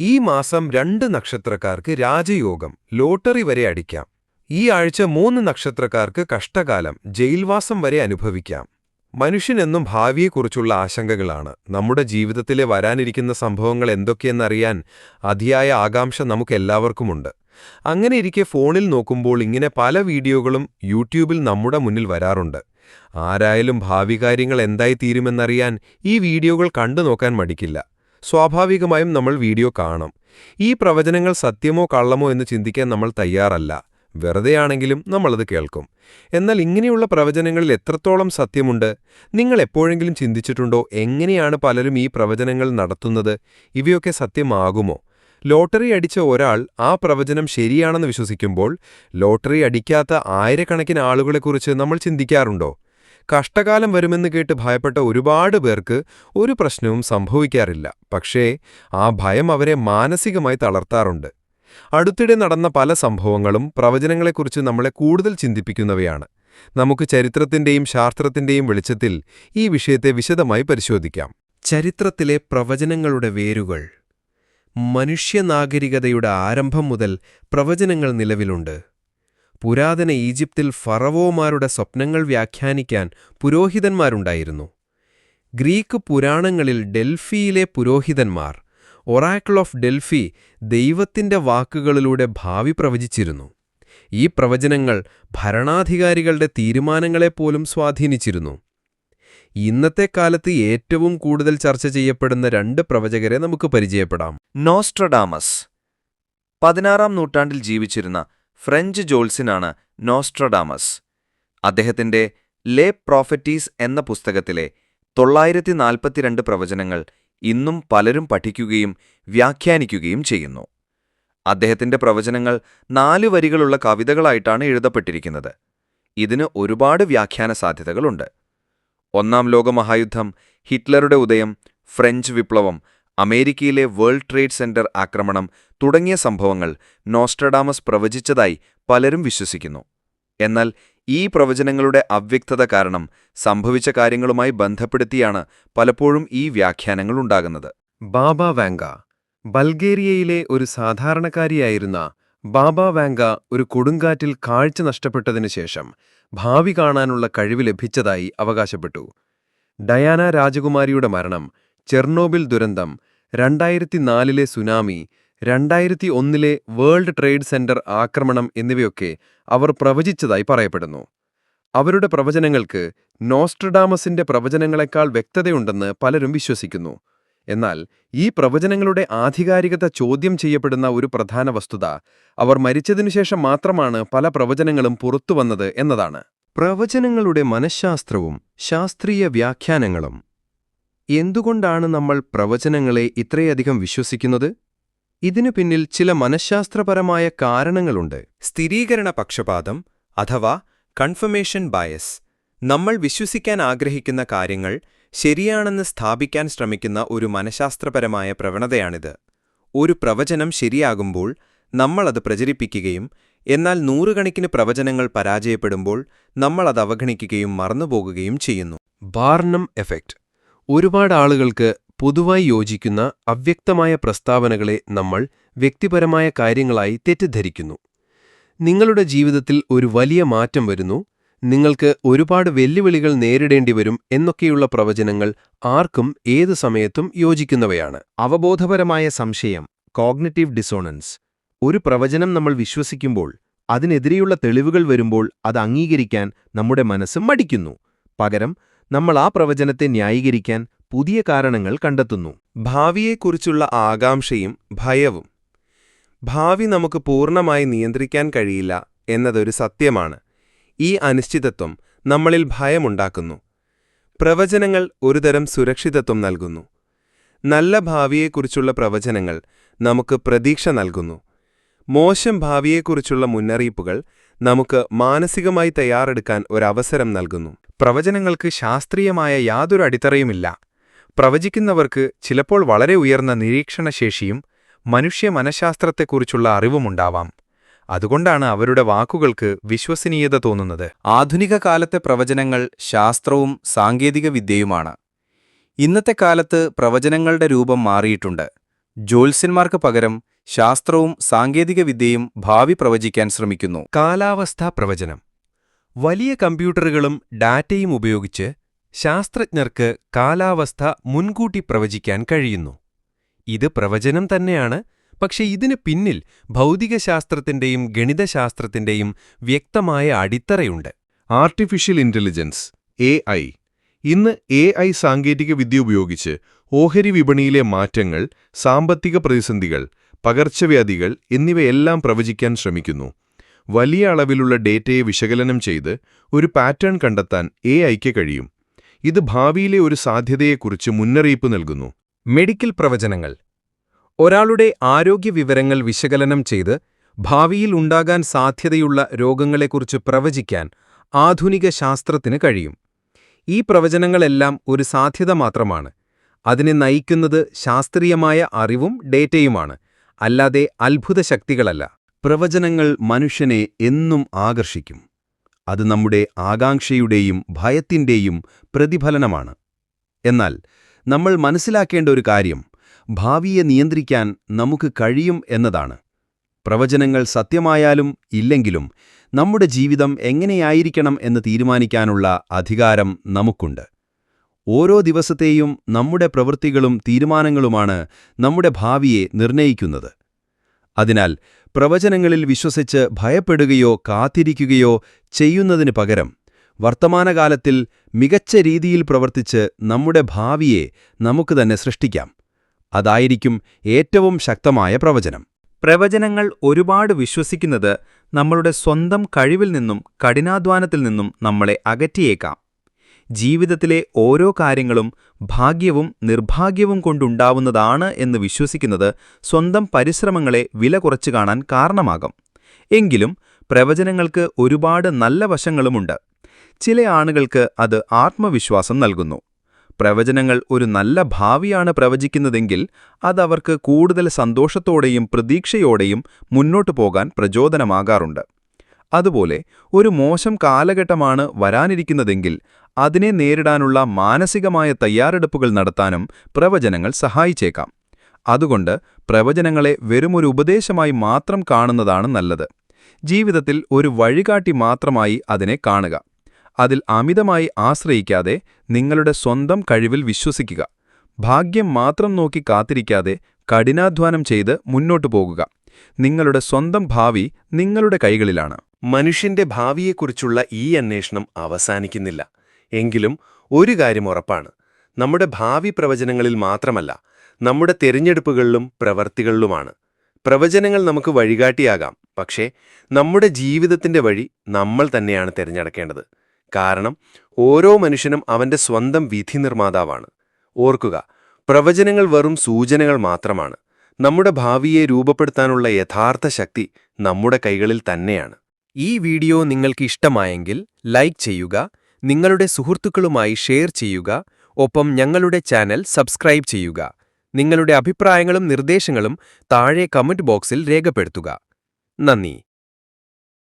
ഈ മാസം രണ്ട് നക്ഷത്രക്കാർക്ക് രാജയോഗം ലോട്ടറി വരെ അടിക്കാം. ഈ ആഴ്ച മൂന്ന് നക്ഷത്രക്കാർക്ക് കഷ്ടകാലം ജയിൽവാസം വരെ അനുഭവിക്കാം. മനുഷ്യനെന്നും ഭാവിയെക്കുറിച്ചുള്ള ആശങ്കകളാണ്. നമ്മുടെ ജീവിതത്തിലെ വരാനിരിക്കുന്ന സംഭവങ്ങൾ എന്തൊക്കെയെന്നറിയാൻ അതിയായ ആകാംക്ഷ നമുക്കെല്ലാവർക്കുമുണ്ട്. അങ്ങനെയിരിക്കെ ഫോണിൽ നോക്കുമ്പോൾ ഇങ്ങനെ പല വീഡിയോകളും യൂട്യൂബിൽ നമ്മുടെ മുന്നിൽ വരാറുണ്ട്. ആരായാലും ഭാവി കാര്യങ്ങൾ എന്തായി തീരുമെന്നറിയാൻ ഈ വീഡിയോകൾ കണ്ടു നോക്കാൻ മടിക്കില്ല. സ്വാഭാവികമായും നമ്മൾ വീഡിയോ കാണും. ഈ പ്രവചനങ്ങൾ സത്യമോ കള്ളമോ എന്ന് ചിന്തിക്കാൻ നമ്മൾ തയ്യാറല്ല. വെറുതെയാണെങ്കിലും നമ്മളത് കേൾക്കും. എന്നാൽ ഇങ്ങനെയുള്ള പ്രവചനങ്ങളിൽ എത്രത്തോളം സത്യമുണ്ട്? നിങ്ങൾ എപ്പോഴെങ്കിലും ചിന്തിച്ചിട്ടുണ്ടോ? എങ്ങനെയാണ് പലരും ഈ പ്രവചനങ്ങൾ നടത്തുന്നത്? ഇവയൊക്കെ സത്യമാകുമോ? ലോട്ടറി അടിച്ച ഒരാൾ ആ പ്രവചനം ശരിയാണെന്ന് വിശ്വസിക്കുമ്പോൾ ലോട്ടറി അടിക്കാത്ത ആയിരക്കണക്കിന് ആളുകളെക്കുറിച്ച് നമ്മൾ ചിന്തിക്കാറുണ്ടോ? കഷ്ടകാലം വരുമെന്ന് കേട്ട് ഭയപ്പെട്ട ഒരുപാട് പേർക്ക് ഒരു പ്രശ്നവും സംഭവിക്കാറില്ല. പക്ഷേ ആ ഭയം അവരെ മാനസികമായി തളർത്താറുണ്ട്. അടുത്തിടെ നടന്ന പല സംഭവങ്ങളും പ്രവചനങ്ങളെക്കുറിച്ച് നമ്മളെ കൂടുതൽ ചിന്തിപ്പിക്കുന്നവയാണ്. നമുക്ക് ചരിത്രത്തിന്റെയും ശാസ്ത്രത്തിന്റെയും വെളിച്ചത്തിൽ ഈ വിഷയത്തെ വിശദമായി പരിശോധിക്കാം. ചരിത്രത്തിലെ പ്രവചനങ്ങളുടെ വേരുകൾ. മനുഷ്യനാഗരികതയുടെ ആരംഭം മുതൽ പ്രവചനങ്ങൾ നിലവിലുണ്ട്. പുരാതന ഈജിപ്തിൽ ഫറവോമാരുടെ സ്വപ്നങ്ങൾ വ്യാഖ്യാനിക്കാൻ പുരോഹിതന്മാരുണ്ടായിരുന്നു. ഗ്രീക്ക് പുരാണങ്ങളിൽ ഡെൽഫിയിലെ പുരോഹിതന്മാർ ഒറാക്കിൾ ഓഫ് ഡെൽഫി ദൈവത്തിന്റെ വാക്കുകളിലൂടെ ഭാവി പ്രവചിച്ചിരുന്നു. ഈ പ്രവചനങ്ങൾ ഭരണാധികാരികളുടെ തീരുമാനങ്ങളെപ്പോലും സ്വാധീനിച്ചിരുന്നു. ഇന്നത്തെ കാലത്ത് ഏറ്റവും കൂടുതൽ ചർച്ച ചെയ്യപ്പെടുന്ന രണ്ട് പ്രവചകരെ നമുക്ക് പരിചയപ്പെടാം. നോസ്ട്രഡാമസ് പതിനാറാം നൂറ്റാണ്ടിൽ ജീവിച്ചിരുന്ന ഫ്രഞ്ച് ജോൾസിനാണ് നോസ്ട്രഡാമസ്. അദ്ദേഹത്തിന്റെ ലേ പ്രോഫറ്റീസ് എന്ന പുസ്തകത്തിലെ തൊള്ളായിരത്തി നാൽപ്പത്തിരണ്ട് പ്രവചനങ്ങൾ ഇന്നും പലരും പഠിക്കുകയും വ്യാഖ്യാനിക്കുകയും ചെയ്യുന്നു. അദ്ദേഹത്തിന്റെ പ്രവചനങ്ങൾ നാല് വരികളുള്ള കവിതകളായിട്ടാണ് എഴുതപ്പെട്ടിരിക്കുന്നത്. ഇതിന് ഒരുപാട് വ്യാഖ്യാന സാധ്യതകളുണ്ട്. ഒന്നാം ലോകമഹായുദ്ധം ഹിറ്റ്ലറുടെ ഉദയം ഫ്രഞ്ച് വിപ്ലവം അമേരിക്കയിലെ വേൾഡ് ട്രേഡ് സെന്റർ ആക്രമണം തുടങ്ങിയ സംഭവങ്ങൾ നോസ്ട്രഡാമസ് പ്രവചിച്ചതായി പലരും വിശ്വസിക്കുന്നു. എന്നാൽ ഈ പ്രവചനങ്ങളുടെ അവ്യക്തത കാരണം സംഭവിച്ച കാര്യങ്ങളുമായി ബന്ധപ്പെടുത്തിയാണ് പലപ്പോഴും ഈ വ്യാഖ്യാനങ്ങൾ ഉണ്ടാകുന്നത്. ബാബ വാങ്ക ബൾഗേറിയയിലെ ഒരു സാധാരണക്കാരിയായിരുന്ന ബാബ വാങ്ക ഒരു കൊടുങ്കാറ്റിൽ കാഴ്ച നഷ്ടപ്പെട്ടതിനു ശേഷം ഭാവി കാണാനുള്ള കഴിവ് ലഭിച്ചതായി അവകാശപ്പെട്ടു. ഡയാന രാജകുമാരിയുടെ മരണം ചെർണോബിൽ ദുരന്തം രണ്ടായിരത്തി നാലിലെ സുനാമി രണ്ടായിരത്തി ഒന്നിലെ വേൾഡ് ട്രേഡ് സെന്റർ ആക്രമണം എന്നിവയൊക്കെ അവർ പ്രവചിച്ചതായി പറയപ്പെടുന്നു. അവരുടെ പ്രവചനങ്ങൾക്ക് നോസ്ട്രഡാമസിന്റെ പ്രവചനങ്ങളെക്കാൾ വ്യക്തതയുണ്ടെന്ന് പലരും വിശ്വസിക്കുന്നു. എന്നാൽ ഈ പ്രവചനങ്ങളുടെ ആധികാരികത ചോദ്യം ചെയ്യപ്പെടുന്ന ഒരു പ്രധാന വസ്തുത അവർ മരിച്ചതിനുശേഷം മാത്രമാണ് പല പ്രവചനങ്ങളും പുറത്തുവന്നത് എന്നതാണ്. പ്രവചനങ്ങളുടെ മനഃശാസ്ത്രവും ശാസ്ത്രീയ വ്യാഖ്യാനങ്ങളും എന്തുകൊണ്ടാണ് നമ്മൾ പ്രവചനങ്ങളെ ഇത്രയധികം വിശ്വസിക്കുന്നത്? ഇതിനു പിന്നിൽ ചില മനഃശാസ്ത്രപരമായ കാരണങ്ങളുണ്ട്. സ്ഥിരീകരണ പക്ഷപാതം അഥവാ കൺഫർമേഷൻ ബയസ്. നമ്മൾ വിശ്വസിക്കാൻ ആഗ്രഹിക്കുന്ന കാര്യങ്ങൾ ശരിയാണെന്ന് സ്ഥാപിക്കാൻ ശ്രമിക്കുന്ന ഒരു മനഃശാസ്ത്രപരമായ പ്രവണതയാണിത്. ഒരു പ്രവചനം ശരിയാകുമ്പോൾ നമ്മളത് പ്രചരിപ്പിക്കുകയും എന്നാൽ നൂറുകണക്കിന് പ്രവചനങ്ങൾ പരാജയപ്പെടുമ്പോൾ നമ്മളത് അവഗണിക്കുകയും മറന്നുപോകുകയും ചെയ്യുന്നു. ബാർണം എഫക്റ്റ് ഒരുപാട് ആളുകൾക്ക് പൊതുവായി യോജിക്കുന്ന അവ്യക്തമായ പ്രസ്താവനകളെ നമ്മൾ വ്യക്തിപരമായ കാര്യങ്ങളായി തെറ്റിദ്ധരിക്കുന്നു. നിങ്ങളുടെ ജീവിതത്തിൽ ഒരു വലിയ മാറ്റം വരുന്നു നിങ്ങൾക്ക് ഒരുപാട് വെല്ലുവിളികൾ നേരിടേണ്ടി വരും എന്നൊക്കെയുള്ള പ്രവചനങ്ങൾ ആർക്കും ഏതു സമയത്തും യോജിക്കുന്നവയാണ്. അവബോധപരമായ സംശയം കോഗ്നിറ്റീവ് ഡിസോണൻസ്. ഒരു പ്രവചനം നമ്മൾ വിശ്വസിക്കുമ്പോൾ അതിനെതിരെയുള്ള തെളിവുകൾ വരുമ്പോൾ അത് അംഗീകരിക്കാൻ നമ്മുടെ മനസ്സ് മടിക്കുന്നു. പകരം നമ്മൾ ആ പ്രവചനത്തെ ന്യായീകരിക്കാൻ പുതിയ കാരണങ്ങൾ കണ്ടെത്തുന്നു. ഭാവിയെക്കുറിച്ചുള്ള ആകാംക്ഷയും ഭയവും. ഭാവി നമുക്ക് പൂർണമായി നിയന്ത്രിക്കാൻ കഴിയില്ല എന്നതൊരു സത്യമാണ്. ഈ അനിശ്ചിതത്വം നമ്മളിൽ ഭയമുണ്ടാക്കുന്നു. പ്രവചനങ്ങൾ ഒരുതരം സുരക്ഷിതത്വം നൽകുന്നു. നല്ല ഭാവിയെക്കുറിച്ചുള്ള പ്രവചനങ്ങൾ നമുക്ക് പ്രതീക്ഷ നൽകുന്നു. മോശം ഭാവിയെക്കുറിച്ചുള്ള മുന്നറിയിപ്പുകൾ നമുക്ക് മാനസികമായി തയ്യാറെടുക്കാൻ ഒരവസരം നൽകുന്നു. പ്രവചനങ്ങൾക്ക് ശാസ്ത്രീയമായ യാതൊരു അടിത്തറയുമില്ല. പ്രവചിക്കുന്നവർക്ക് ചിലപ്പോൾ വളരെ ഉയർന്ന നിരീക്ഷണശേഷിയും മനുഷ്യ മനഃശാസ്ത്രത്തെക്കുറിച്ചുള്ള അറിവുമുണ്ടാവാം. അതുകൊണ്ടാണ് അവരുടെ വാക്കുകൾക്ക് വിശ്വസനീയത തോന്നുന്നത്. ആധുനിക കാലത്തെ പ്രവചനങ്ങൾ ശാസ്ത്രവും സാങ്കേതിക വിദ്യയുമാണ് ഇന്നത്തെ കാലത്ത് പ്രവചനങ്ങളുടെ രൂപം മാറിയിട്ടുണ്ട്. ജ്യോത്സ്യന്മാർക്ക് പകരം ശാസ്ത്രവും സാങ്കേതിക വിദ്യയും ഭാവി പ്രവചിക്കാൻ ശ്രമിക്കുന്നു. കാലാവസ്ഥാ പ്രവചനം. വലിയ കമ്പ്യൂട്ടറുകളും ഡാറ്റയും ഉപയോഗിച്ച് ശാസ്ത്രജ്ഞർക്ക് കാലാവസ്ഥ മുൻകൂട്ടി പ്രവചിക്കാൻ കഴിയുന്നു. ഇത് പ്രവചനം തന്നെയാണ് പക്ഷെ ഇതിന് പിന്നിൽ ഭൗതികശാസ്ത്രത്തിന്റെയും ഗണിതശാസ്ത്രത്തിന്റെയും വ്യക്തമായ അടിത്തറയുണ്ട്. ആർട്ടിഫിഷ്യൽ ഇന്റലിജൻസ് എ ഐ ഇന്ന് എ ഐ സാങ്കേതികവിദ്യ ഉപയോഗിച്ച് ഓഹരി വിപണിയിലെ മാറ്റങ്ങൾ സാമ്പത്തിക പ്രതിസന്ധികൾ പകർച്ചവ്യാധികൾ എന്നിവയെല്ലാം പ്രവചിക്കാൻ ശ്രമിക്കുന്നു. വലിയ അളവിലുള്ള ഡേറ്റയെ വിശകലനം ചെയ്ത് ഒരു പാറ്റേൺ കണ്ടെത്താൻ എ ഐക്ക് കഴിയും. ഇത് ഭാവിയിലെ ഒരു സാധ്യതയെക്കുറിച്ച് മുന്നറിയിപ്പ് നൽകുന്നു. മെഡിക്കൽ പ്രവചനങ്ങൾ. ഒരാളുടെ ആരോഗ്യ വിവരങ്ങൾ വിശകലനം ചെയ്ത് ഭാവിയിൽ ഉണ്ടാകാൻ സാധ്യതയുള്ള രോഗങ്ങളെക്കുറിച്ച് പ്രവചിക്കാൻ ആധുനിക ശാസ്ത്രത്തിന് കഴിയും. ഈ പ്രവചനങ്ങളെല്ലാം ഒരു സാധ്യത മാത്രമാണ്. അതിനെ നയിക്കുന്നത് ശാസ്ത്രീയമായ അറിവും ഡേറ്റയുമാണ്. അല്ലാതെ അത്ഭുത ശക്തികളല്ല. പ്രവചനങ്ങൾ മനുഷ്യനെ എന്നും ആകർഷിക്കും. അത് നമ്മുടെ ആകാംക്ഷയുടെയും ഭയത്തിന്റെയും പ്രതിഫലനമാണ്. എന്നാൽ നമ്മൾ മനസ്സിലാക്കേണ്ട ഒരു കാര്യം ഭാവിയെ നിയന്ത്രിക്കാൻ നമുക്ക് കഴിയും എന്നതാണ്. പ്രവചനങ്ങൾ സത്യമായാലും ഇല്ലെങ്കിലും നമ്മുടെ ജീവിതം എങ്ങനെയായിരിക്കണം എന്ന് തീരുമാനിക്കാനുള്ള അധികാരം നമുക്കുണ്ട്. ഓരോ ദിവസത്തെയും നമ്മുടെ പ്രവൃത്തികളും തീരുമാനങ്ങളുമാണ് നമ്മുടെ ഭാവിയെ നിർണയിക്കുന്നത് അതിനാൽ പ്രവചനങ്ങളിൽ വിശ്വസിച്ച് ഭയപ്പെടുകയോ കാത്തിരിക്കുകയോ ചെയ്യുന്നതിന് പകരം വർത്തമാനകാലത്തിൽ മികച്ച രീതിയിൽ പ്രവർത്തിച്ച് നമ്മുടെ ഭാവിയെ നമുക്ക് തന്നെ സൃഷ്ടിക്കാം. അതായിരിക്കും ഏറ്റവും ശക്തമായ പ്രവചനം. പ്രവചനങ്ങൾ ഒരുപാട് വിശ്വസിക്കുന്നത് നമ്മളുടെ സ്വന്തം കഴിവിൽ നിന്നും കഠിനാധ്വാനത്തിൽ നിന്നും നമ്മളെ അകറ്റിയേക്കാം. ജീവിതത്തിലെ ഓരോ കാര്യങ്ങളും ഭാഗ്യവും നിർഭാഗ്യവും കൊണ്ടുണ്ടാവുന്നതാണ് എന്ന് വിശ്വസിക്കുന്നത് സ്വന്തം പരിശ്രമങ്ങളെ വില കുറച്ചു കാണാൻ കാരണമാകും. എങ്കിലും പ്രവചനങ്ങൾക്ക് ഒരുപാട് നല്ല വശങ്ങളുമുണ്ട്. ചില ആളുകൾക്ക് അത് ആത്മവിശ്വാസം നൽകുന്നു. പ്രവചനങ്ങൾ ഒരു നല്ല ഭാവിയാണ് പ്രവചിക്കുന്നതെങ്കിൽ അതവർക്ക് കൂടുതൽ സന്തോഷത്തോടെയും പ്രതീക്ഷയോടെയും മുന്നോട്ടു പോകാൻ പ്രചോദനമാകാറുണ്ട്. അതുപോലെ ഒരു മോശം കാലഘട്ടമാണ് വരാനിരിക്കുന്നതെങ്കിൽ അതിനെ നേരിടാനുള്ള മാനസികമായ തയ്യാറെടുപ്പുകൾ നടത്താനും പ്രവചനങ്ങൾ സഹായിച്ചേക്കാം. അതുകൊണ്ട് പ്രവചനങ്ങളെ വെറുമൊരു ഉപദേശമായി മാത്രം കാണുന്നതാണ് നല്ലത്. ജീവിതത്തിൽ ഒരു വഴികാട്ടി മാത്രമായി അതിനെ കാണുക. അതിൽ അമിതമായി ആശ്രയിക്കാതെ നിങ്ങളുടെ സ്വന്തം കഴിവിൽ വിശ്വസിക്കുക. ഭാഗ്യം മാത്രം നോക്കി കാത്തിരിക്കാതെ കഠിനാധ്വാനം ചെയ്ത് മുന്നോട്ടു പോകുക. നിങ്ങളുടെ സ്വന്തം ഭാവി നിങ്ങളുടെ കൈകളിലാണ്. മനുഷ്യന്റെ ഭാവിയെക്കുറിച്ചുള്ള ഈ അന്വേഷണം അവസാനിക്കുന്നില്ല. എങ്കിലും ഒരു കാര്യം ഉറപ്പാണ്. നമ്മുടെ ഭാവി പ്രവചനങ്ങളിൽ മാത്രമല്ല നമ്മുടെ തിരഞ്ഞെടുപ്പുകളിലും പ്രവർത്തികളിലുമാണ്. പ്രവചനങ്ങൾ നമുക്ക് വഴികാട്ടിയാകാം പക്ഷേ നമ്മുടെ ജീവിതത്തിന്റെ വഴി നമ്മൾ തന്നെയാണ് തിരഞ്ഞെടുക്കേണ്ടത്. കാരണം ഓരോ മനുഷ്യനും അവന്റെ സ്വന്തം വിധി നിർമ്മാതാവാണ്. ഓർക്കുക പ്രവചനങ്ങൾ വെറും സൂചനകൾ മാത്രമാണ്. നമ്മുടെ ഭാവിയെ രൂപപ്പെടുത്താനുള്ള യഥാർത്ഥ ശക്തി നമ്മുടെ കൈകളിൽ തന്നെയാണ്. ഈ വീഡിയോ നിങ്ങൾക്ക് ഇഷ്ടമായെങ്കിൽ ലൈക്ക് ചെയ്യുക നിങ്ങളുടെ സുഹൃത്തുക്കളുമായി ഷെയർ ചെയ്യുക. ഒപ്പം ഞങ്ങളുടെ ചാനൽ സബ്സ്ക്രൈബ് ചെയ്യുക. നിങ്ങളുടെ അഭിപ്രായങ്ങളും നിർദ്ദേശങ്ങളും താഴെ കമന്റ് ബോക്സിൽ രേഖപ്പെടുത്തുക. നന്ദി.